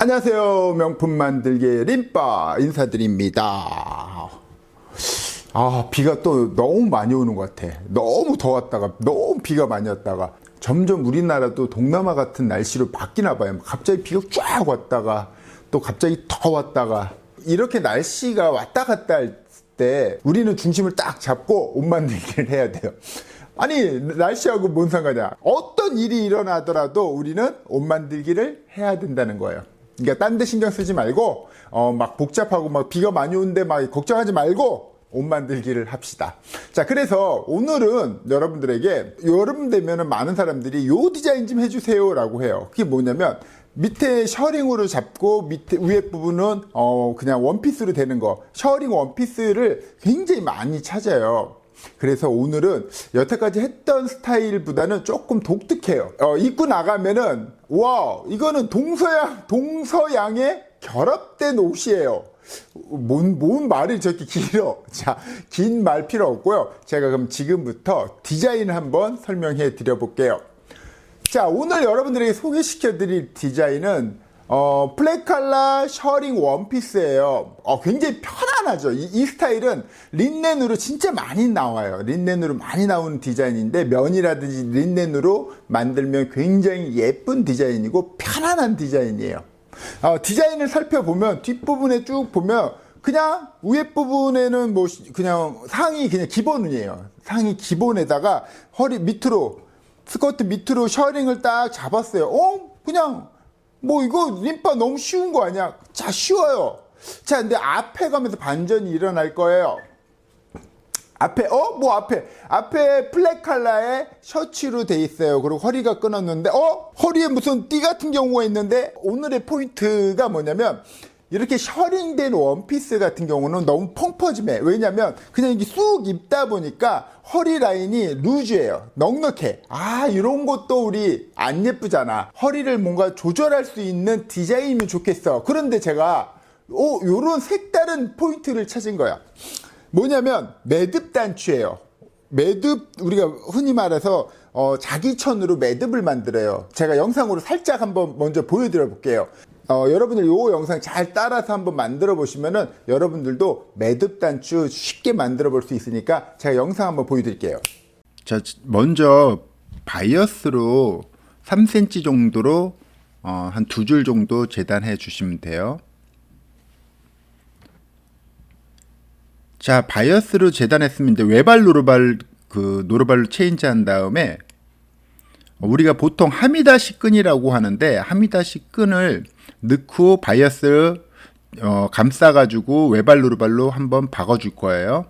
안녕하세요. 명품 만들기의 림바 인사드립니다. 아, 비가 또 너무 많이 오는 것 같아. 너무 더웠다가, 너무 비가 많이 왔다가, 점점 우리나라도 동남아 같은 날씨로 바뀌나 봐요. 갑자기 비가 쫙 왔다가, 또 갑자기 더 왔다가, 이렇게 날씨가 왔다 갔다 할 때, 우리는 중심을 딱 잡고 옷 만들기를 해야 돼요. 아니, 날씨하고 뭔 상관이야. 어떤 일이 일어나더라도 우리는 옷 만들기를 해야 된다는 거예요. 그러니까 딴 데 신경 쓰지 말고, 어, 막 복잡하고 막 비가 많이 오는데 막 걱정하지 말고, 옷 만들기를 합시다. 자, 그래서 오늘은 여러분들에게 여름 되면은 많은 사람들이 요 디자인 좀 해주세요라고 해요. 그게 뭐냐면 밑에 셔링으로 잡고 밑에 위에 부분은 어 그냥 원피스로 되는 거 셔링 원피스를 굉장히 많이 찾아요. 그래서 오늘은 여태까지 했던 스타일보다는 조금 독특해요. 어, 입고 나가면은 와 이거는 동서양 동서양의 결합된 옷이에요. 뭔, 뭔 말이 저렇게 길어. 자, 긴 말 필요 없고요. 제가 그럼 지금부터 디자인을 한번 설명해 드려 볼게요. 자, 오늘 여러분들에게 소개시켜 드릴 디자인은 어, 플랫칼라 셔링 원피스예요. 어, 굉장히 편안하죠. 이, 이 스타일은 린넨으로 진짜 많이 나와요. 린넨으로 많이 나오는 디자인인데 면이라든지 린넨으로 만들면 굉장히 예쁜 디자인이고 편안한 디자인이에요. 어, 디자인을 살펴보면 뒷부분에 쭉 보면 그냥 위에 부분에는 뭐 그냥 상의 그냥 기본이에요. 상의 기본에다가 허리 밑으로 스커트 밑으로 셔링을 딱 잡았어요. 어? 그냥 뭐 이거 림파 너무 쉬운 거 아니야? 자 쉬워요. 자 근데 앞에 가면서 반전이 일어날 거예요. 앞에 어 뭐 앞에 앞에 플랫 칼라의 셔츠로 돼 있어요. 그리고 허리가 끊었는데 어 허리에 무슨 띠 같은 경우가 있는데 오늘의 포인트가 뭐냐면 이렇게 셔링된 원피스 같은 경우는 너무 펑퍼짐해. 왜냐면 그냥 이게 쑥 입다 보니까 허리 라인이 루즈예요. 넉넉해. 아 이런 것도 우리 안 예쁘잖아. 허리를 뭔가 조절할 수 있는 디자인이면 좋겠어. 그런데 제가 오 요런 색다른 포인트를 찾은 거야. 뭐냐면 매듭 단추예요. 매듭 우리가 흔히 말해서 어, 자기 천으로 매듭을 만들어요. 제가 영상으로 살짝 한번 먼저 보여드려 볼게요. 어, 여러분들 요 영상 잘 따라서 한번 만들어 보시면은 여러분들도 매듭 단추 쉽게 만들어 볼 수 있으니까 제가 영상 한번 보여드릴게요. 자, 먼저 바이어스로 3cm 정도로 어, 한 두 줄 정도 재단해 주시면 돼요. 자, 바이어스로 재단했으면 이제 외발 노르발 그 노르발로 체인지 한 다음에 우리가 보통 하미다시 끈이라고 하는데 하미다시 끈을 넣고 바이어스를 어, 감싸가지고 외발 노르발로 한번 박아줄 거예요.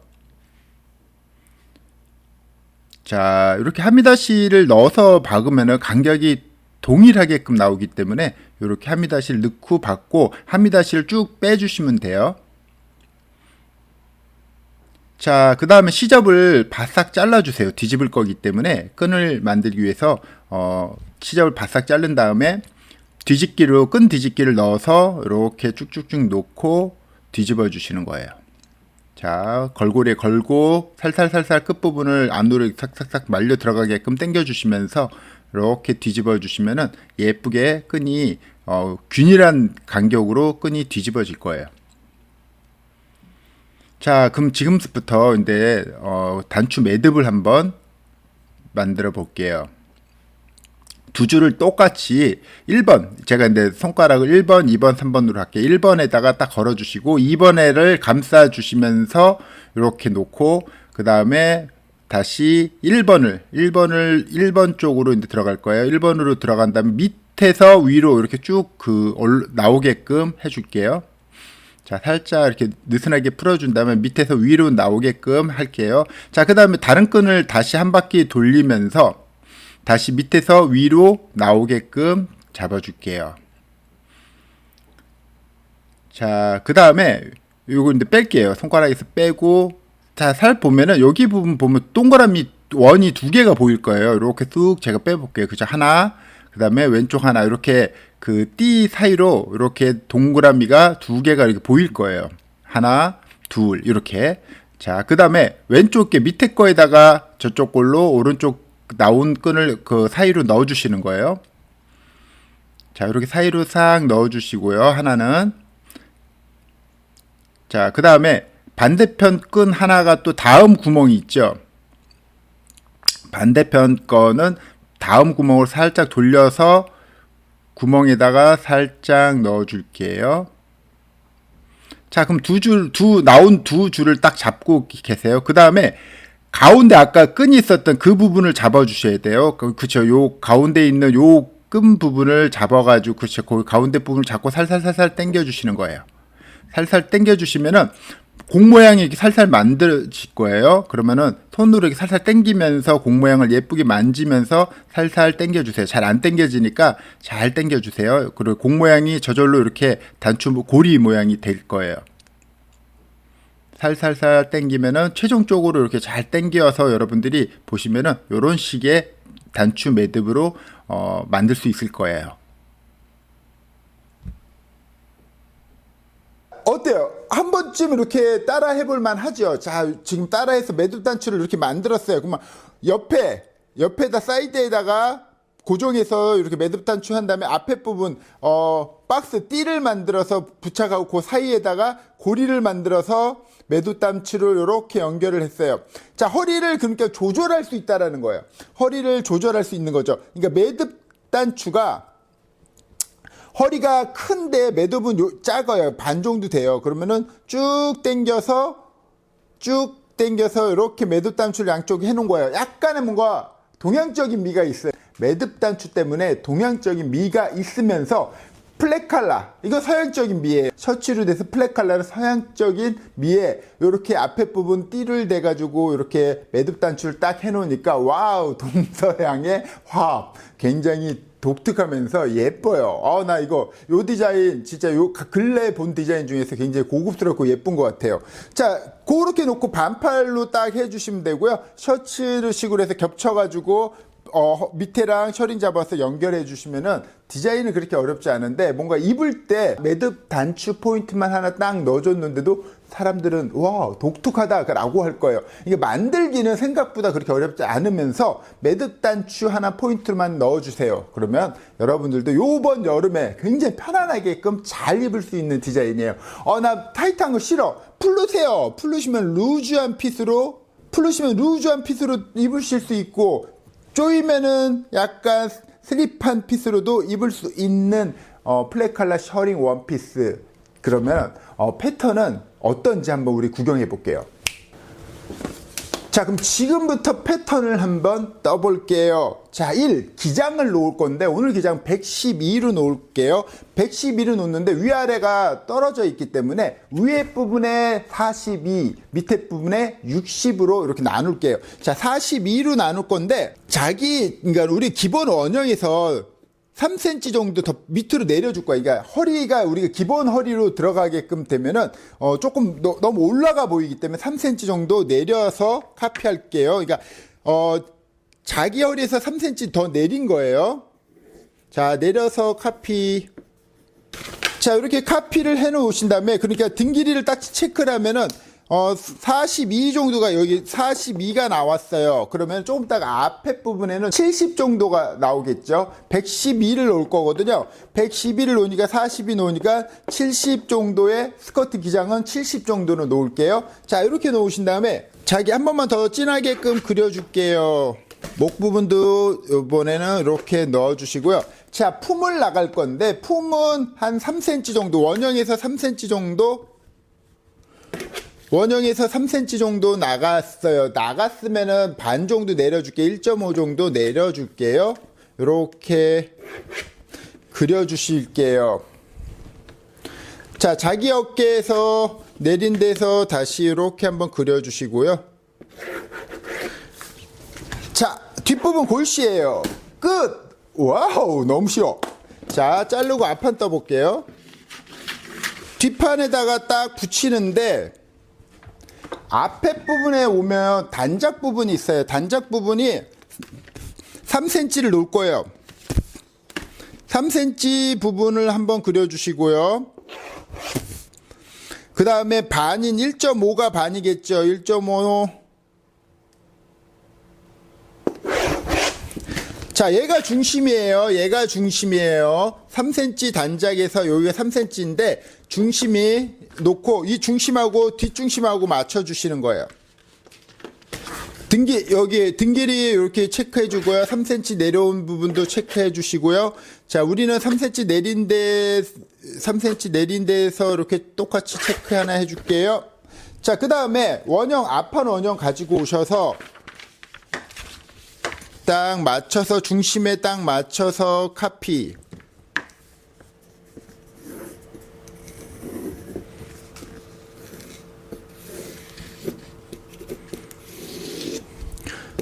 자, 이렇게 하미다시를 넣어서 박으면 간격이 동일하게끔 나오기 때문에 이렇게 하미다시를 넣고 박고 하미다시를 쭉 빼주시면 돼요. 자, 그 다음에 시접을 바싹 잘라주세요. 뒤집을 거기 때문에 끈을 만들기 위해서 어, 시접을 바싹 자른 다음에 뒤집기로 끈 뒤집기를 넣어서 이렇게 쭉쭉쭉 놓고 뒤집어 주시는 거예요. 자, 걸고리에 걸고 살살살살 끝부분을 안으로 싹싹싹 말려 들어가게끔 당겨 주시면서 이렇게 뒤집어 주시면은 예쁘게 끈이 어, 균일한 간격으로 끈이 뒤집어질 거예요. 자, 그럼 지금부터 이제 어, 단추 매듭을 한번 만들어 볼게요. 두 줄을 똑같이 1번 제가 이제 손가락을 1번, 2번, 3번으로 할게요. 1번에다가 딱 걸어 주시고 2번에를 감싸 주시면서 이렇게 놓고 그 다음에 다시 1번을 1번을 1번 쪽으로 이제 들어갈 거예요. 1번으로 들어간 다음에 밑에서 위로 이렇게 쭉 그 나오게끔 해 줄게요. 자, 살짝 이렇게 느슨하게 풀어준 다음에 밑에서 위로 나오게끔 할게요. 자, 그 다음에 다른 끈을 다시 한 바퀴 돌리면서 다시 밑에서 위로 나오게끔 잡아줄게요. 자, 그 다음에 요거 이제 뺄게요. 손가락에서 빼고 자, 살 보면은 여기 부분 보면 동그라미 원이 두 개가 보일 거예요. 이렇게 쑥 제가 빼볼게요. 그죠? 하나, 그 다음에 왼쪽 하나 이렇게 그 띠 사이로 이렇게 동그라미가 두 개가 이렇게 보일 거예요. 하나, 둘 이렇게. 자, 그 다음에 왼쪽 게 밑에 거에다가 저쪽 걸로 오른쪽 나온 끈을 그 사이로 넣어주시는 거예요. 자, 이렇게 사이로 싹 넣어주시고요. 하나는. 자, 그 다음에 반대편 끈 하나가 또 다음 구멍이 있죠. 반대편 거는 다음 구멍을 살짝 돌려서 구멍에다가 살짝 넣어줄게요. 자, 그럼 두 줄, 두, 나온 두 줄을 딱 잡고 계세요. 그 다음에 가운데 아까 끈이 있었던 그 부분을 잡아주셔야 돼요. 그, 그쵸. 요 가운데 있는 요 끈 부분을 잡아가지고, 그쵸. 그 가운데 부분을 잡고 살살살살 당겨주시는 거예요. 살살 당겨주시면은 공 모양이 이렇게 살살 만들어질 거예요. 그러면은 손으로 이렇게 살살 당기면서 공 모양을 예쁘게 만지면서 살살 당겨주세요. 잘 안 당겨지니까 잘 당겨주세요. 그리고 공 모양이 저절로 이렇게 단추 고리 모양이 될 거예요. 살살살 당기면은 최종적으로 이렇게 잘 당겨서 여러분들이 보시면은 이런 식의 단추 매듭으로 어, 만들 수 있을 거예요. 어때요? 한 번쯤 이렇게 따라 해볼 만 하죠. 자, 지금 따라해서 매듭 단추를 이렇게 만들었어요. 그러면 옆에, 옆에다 사이드에다가 고정해서 이렇게 매듭 단추 한 다음에 앞에 부분, 어, 박스 띠를 만들어서 부착하고 그 사이에다가 고리를 만들어서 매듭 단추를 이렇게 연결을 했어요. 자, 허리를 그러니까 조절할 수 있다라는 거예요. 허리를 조절할 수 있는 거죠. 그러니까 매듭 단추가 허리가 큰데 매듭은 요, 작아요. 반 정도 돼요. 그러면은 쭉 당겨서 쭉 당겨서 이렇게 매듭 단추를 양쪽에 해놓은 거예요. 약간의 뭔가 동양적인 미가 있어요. 매듭 단추 때문에 동양적인 미가 있으면서 플랫칼라 이거 서양적인 미에 셔츠로 돼서 플랫칼라는 서양적인 미에 이렇게 앞에 부분 띠를 대 가지고 이렇게 매듭 단추를 딱 해놓으니까 와우 동서양의 화합 굉장히 독특하면서 예뻐요. 어, 나 이거 요 디자인 진짜 요 근래 본 디자인 중에서 굉장히 고급스럽고 예쁜 것 같아요. 자, 그렇게 놓고 반팔로 딱 해주시면 되고요. 셔츠를 식으로 해서 겹쳐가지고 어, 밑에랑 셔링 잡아서 연결해 주시면은 디자인은 그렇게 어렵지 않은데 뭔가 입을 때 매듭 단추 포인트만 하나 딱 넣어줬는데도 사람들은 와 독특하다라고 할 거예요. 이게 만들기는 생각보다 그렇게 어렵지 않으면서 매듭 단추 하나 포인트만 넣어주세요. 그러면 여러분들도 요번 여름에 굉장히 편안하게끔 잘 입을 수 있는 디자인이에요. 어 나 타이트한 거 싫어. 풀르세요. 풀르시면 루즈한 핏으로 풀르시면 루즈한 핏으로 입으실 수 있고 쪼이면은 약간 슬립한 핏으로도 입을 수 있는 어, 플랫칼라 셔링 원피스 그러면 어, 패턴은 어떤지 한번 우리 구경해 볼게요. 자, 그럼 지금부터 패턴을 한번 떠볼게요. 자, 1. 기장을 놓을 건데, 오늘 기장 112로 놓을게요. 112로 놓는데 위아래가 떨어져 있기 때문에 위에 부분에 42, 밑에 부분에 60으로 이렇게 나눌게요. 자, 42로 나눌 건데, 자기, 그러니까 우리 기본 원형에서 3cm 정도 더 밑으로 내려줄 거야. 그러니까 허리가 우리가 기본 허리로 들어가게끔 되면은 어 조금 너, 너무 올라가 보이기 때문에 3cm 정도 내려서 카피할게요. 그러니까 어 자기 허리에서 3cm 더 내린 거예요. 자 내려서 카피. 자 이렇게 카피를 해 놓으신 다음에 그러니까 등 길이를 딱 체크를 하면은 어, 42 정도가 여기 42가 나왔어요. 그러면 조금 있다가 앞에 부분에는 70 정도가 나오겠죠. 112를 놓을 거거든요. 112를 놓으니까 40이 놓으니까 70 정도의 스커트 기장은 70 정도는 놓을게요. 자, 이렇게 놓으신 다음에 자기 한 번만 더 진하게끔 그려줄게요. 목 부분도 이번에는 이렇게 넣어주시고요. 자, 품을 나갈 건데 품은 한 3cm 정도, 원형에서 3cm 정도 원형에서 3cm 정도 나갔어요. 나갔으면은 반 정도 내려줄게. 1.5 정도 내려줄게요. 이렇게 그려주실게요. 자, 자기 어깨에서 내린 데서 다시 이렇게 한번 그려주시고요. 자, 뒷부분 골씨예요. 끝! 와우, 너무 쉬워. 자, 자르고 앞판 떠볼게요. 뒷판에다가 딱 붙이는데 앞에 부분에 오면 단작 부분이 있어요. 단작 부분이 3cm를 놓을 거예요. 3cm 부분을 한번 그려주시고요. 그 다음에 반인 1.5가 반이겠죠. 1.5. 자, 얘가 중심이에요. 얘가 중심이에요. 3cm 단작에서 여기가 3cm인데 중심이 놓고 이 중심하고 뒷중심하고 맞춰 주시는 거예요. 등기 여기 등길이 이렇게 체크해 주고요. 3cm 내려온 부분도 체크해 주시고요. 자, 우리는 3cm 내린 데 3cm 내린 데에서 이렇게 똑같이 체크 하나 해 줄게요. 자, 그다음에 원형 앞판 원형 가지고 오셔서 딱 맞춰서 중심에 딱 맞춰서 카피.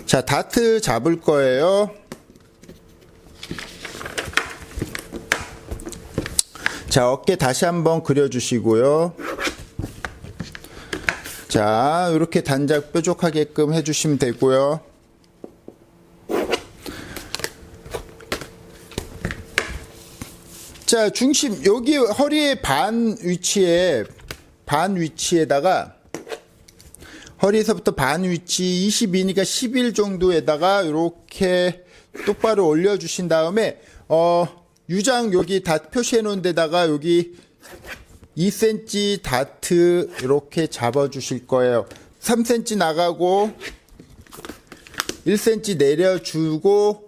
자, 다트 잡을 거예요. 자, 어깨 다시 한번 그려주시고요. 자, 이렇게 단작 뾰족하게끔 해주시면 되고요. 자, 중심, 여기 허리의 반 위치에, 반 위치에다가, 허리에서부터 반 위치 22니까 11 정도에다가 이렇게 똑바로 올려 주신 다음에, 어, 유장 여기 다 표시해 놓은 데다가 여기 2cm 다트 이렇게 잡아 주실 거예요. 3cm 나가고, 1cm 내려주고,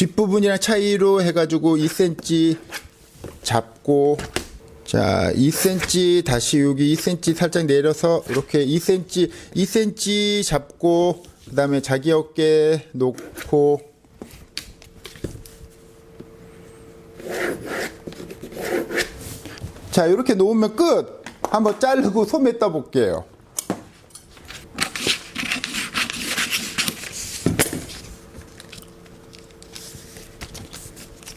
뒷부분이랑 차이로 해가지고 2cm 잡고 자 2cm 다시 여기 2cm 살짝 내려서 이렇게 2cm 2cm 잡고 그 다음에 자기 어깨 놓고 자 이렇게 놓으면 끝! 한번 자르고 소매 떠볼게요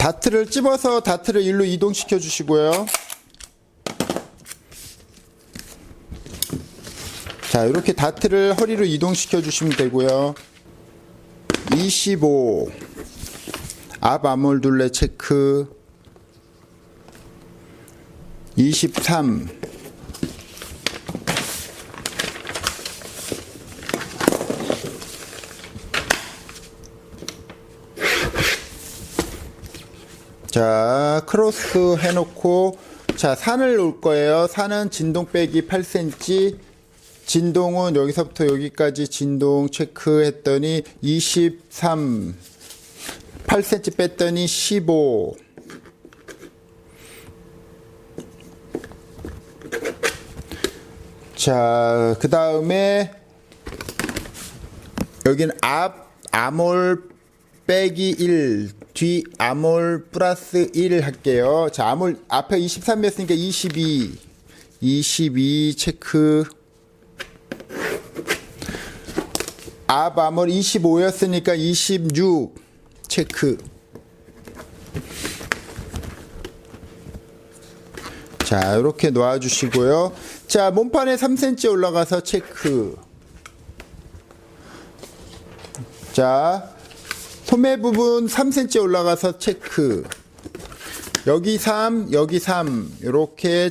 다트를 찝어서 다트를 일로 이동시켜 주시고요. 자, 이렇게 다트를 허리로 이동시켜 주시면 되고요. 25. 앞 아몰 둘레 체크. 23. 자, 크로스 해놓고, 자, 산을 놓을 거예요. 산은 진동 빼기 8cm. 진동은 여기서부터 여기까지 진동 체크했더니 23. 8cm 뺐더니 15. 자, 그 다음에 여기는 앞 아몰 빼기 1, 뒤 아몰 플러스 1 할게요. 자, 아몰 앞에 23이었으니까 22. 22 체크. 앞 아몰 25였으니까 26 체크. 자, 이렇게 놓아 주시고요. 자, 몸판에 3cm 올라가서 체크. 자, 소매 부분 3cm 올라가서 체크. 여기 3, 여기 3. 이렇게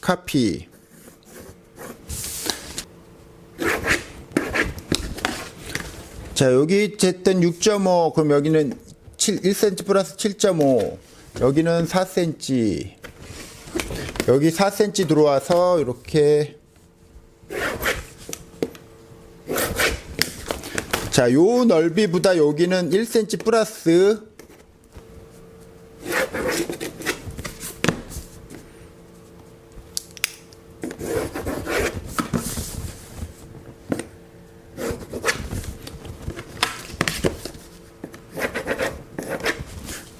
카피. 자, 여기 어쨌든 6.5. 그럼 여기는 7, 1cm 플러스 7.5. 여기는 4cm. 여기 4cm 들어와서 이렇게 자, 요 넓이보다 여기는 1cm 플러스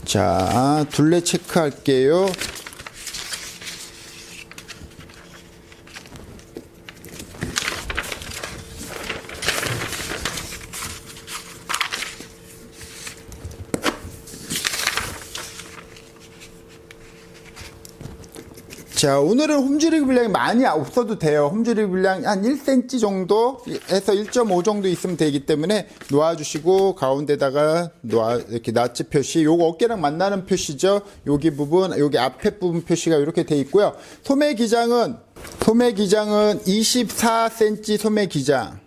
자, 둘레 체크할게요. 자, 오늘은 홈즈리 분량이 많이 없어도 돼요. 홈즈리 분량 한 1cm 정도 해서 1.5 정도 있으면 되기 때문에 놓아주시고 가운데다가 놓아 이렇게 나치 표시. 요거 어깨랑 만나는 표시죠. 여기 부분, 여기 앞에 부분 표시가 이렇게 돼 있고요. 소매 기장은 소매 기장은 24cm 소매 기장.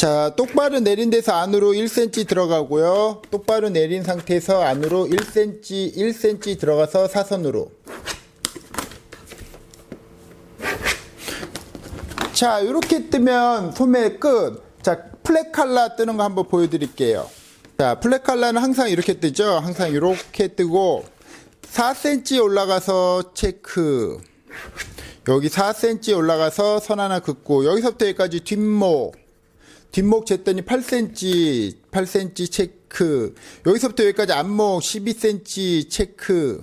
자, 똑바로 내린 데서 안으로 1cm 들어가고요. 똑바로 내린 상태에서 안으로 1cm, 1cm 들어가서 사선으로. 자, 이렇게 뜨면 소매 끝. 자, 플랫 칼라 뜨는 거 한번 보여드릴게요. 자, 플랫 칼라는 항상 이렇게 뜨죠. 항상 이렇게 뜨고 4cm 올라가서 체크. 여기 4cm 올라가서 선 하나 긋고 여기서부터 여기까지 뒷목. 뒷목 쟀더니 8cm, 8cm 체크. 여기서부터 여기까지 앞목 12cm 체크.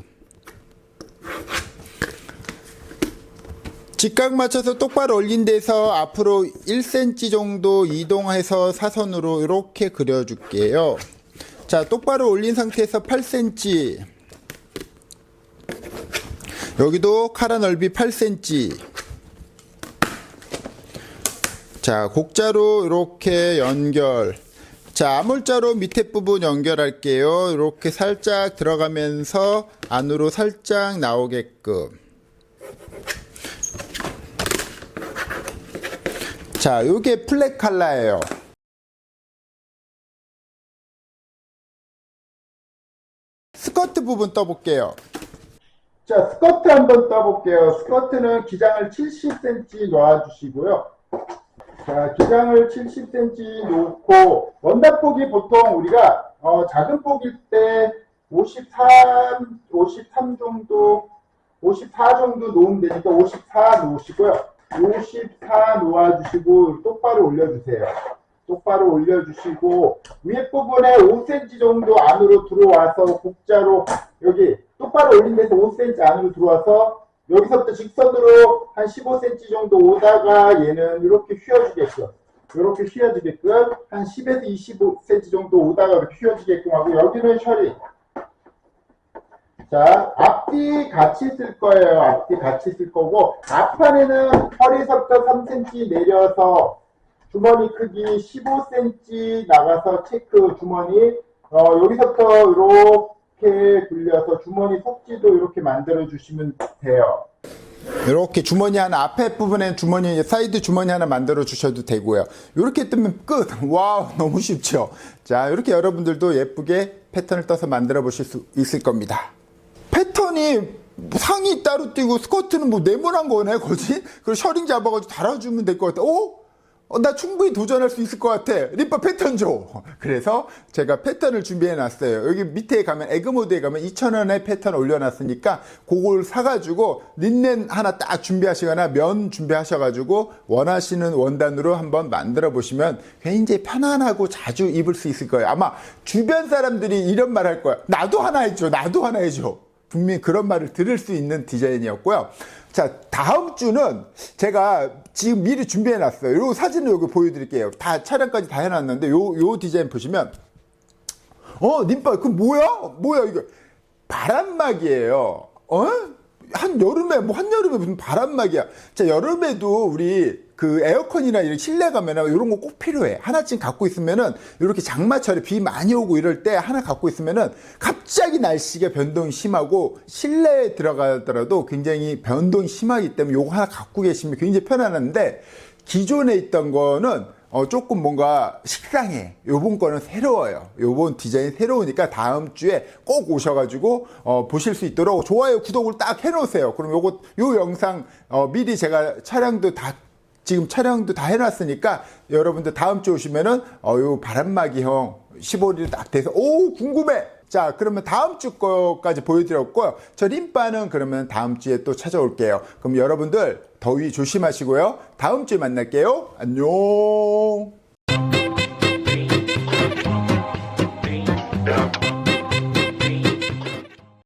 직각 맞춰서 똑바로 올린 데서 앞으로 1cm 정도 이동해서 사선으로 이렇게 그려줄게요. 자, 똑바로 올린 상태에서 8cm. 여기도 카라 넓이 8cm. 자, 곡자로 이렇게 연결. 자, 아물자로 밑에 부분 연결할게요. 이렇게 살짝 들어가면서 안으로 살짝 나오게끔. 자, 요게 플랫 칼라예요. 스커트 부분 떠볼게요. 자, 스커트 한번 떠볼게요. 스커트는 기장을 70cm 놓아주시고요. 자, 기장을 70cm 놓고 원단폭이 보통 우리가 어, 작은 폭일 때 53, 53 정도, 54 정도 놓으면 되니까 54 놓으시고요. 54 놓아주시고 똑바로 올려주세요. 똑바로 올려주시고 위에 부분에 5cm 정도 안으로 들어와서 곡자로 여기 똑바로 올린 데서 5cm 안으로 들어와서 여기서부터 직선으로 한 15cm 정도 오다가 얘는 이렇게 휘어지게끔 이렇게 휘어지게끔 한 10에서 25cm 정도 오다가 휘어지게끔 하고 여기는 셔링 자 앞뒤 같이 쓸 거예요. 앞뒤 같이 쓸 거고 앞판에는 허리서부터 3cm 내려서 주머니 크기 15cm 나가서 체크 주머니. 어, 여기서부터 이렇게 굴려서 주머니 속지도 이렇게 만들어 주시면 돼요. 이렇게 주머니 하나 앞에 부분에 주머니 사이드 주머니 하나 만들어 주셔도 되고요. 이렇게 뜨면 끝. 와우 너무 쉽죠. 자 이렇게 여러분들도 예쁘게 패턴을 떠서 만들어 보실 수 있을 겁니다. 패턴이 상의 따로 띄고 스커트는 뭐 네모난 거네 거지? 그리고 셔링 잡아가지고 달아주면 될 것 같아. 오? 어, 나 충분히 도전할 수 있을 것 같아. 리빠 패턴 줘. 그래서 제가 패턴을 준비해 놨어요. 여기 밑에 가면 에그모드에 가면 2,000원에 패턴 올려놨으니까 그걸 사가지고 린넨 하나 딱 준비하시거나 면 준비하셔가지고 원하시는 원단으로 한번 만들어 보시면 굉장히 편안하고 자주 입을 수 있을 거예요. 아마 주변 사람들이 이런 말 할 거야. 나도 하나 해줘. 나도 하나 해줘. 분명히 그런 말을 들을 수 있는 디자인이었고요. 자, 다음 주는 제가 지금 미리 준비해 놨어요. 요 사진을 여기 보여드릴게요. 다 촬영까지 다 해놨는데 요, 요 디자인 보시면 어, 님빠, 그 뭐야? 뭐야, 이거. 바람막이에요. 어? 한 여름에, 뭐, 한 여름에 무슨 바람막이야. 자, 여름에도 우리 그 에어컨이나 이런 실내 가면은 이런 거 꼭 필요해. 하나쯤 갖고 있으면은 이렇게 장마철에 비 많이 오고 이럴 때 하나 갖고 있으면은 갑자기 날씨가 변동이 심하고 실내에 들어가더라도 굉장히 변동이 심하기 때문에 요거 하나 갖고 계시면 굉장히 편안한데 기존에 있던 거는 어, 조금 뭔가 식상해. 요번 거는 새로워요. 요번 디자인 새로우니까 다음 주에 꼭 오셔가지고, 어, 보실 수 있도록 좋아요, 구독을 딱 해놓으세요. 그럼 요거, 요 영상, 어, 미리 제가 촬영도 다, 지금 촬영도 다 해놨으니까 여러분들 다음 주에 오시면은, 어, 요 바람막이 형 15일이 딱 돼서, 오, 궁금해! 자, 그러면 다음 주 거까지 보여드렸고요. 저 림바는 그러면 다음 주에 또 찾아올게요. 그럼 여러분들 더위 조심하시고요. 다음 주에 만날게요. 안녕.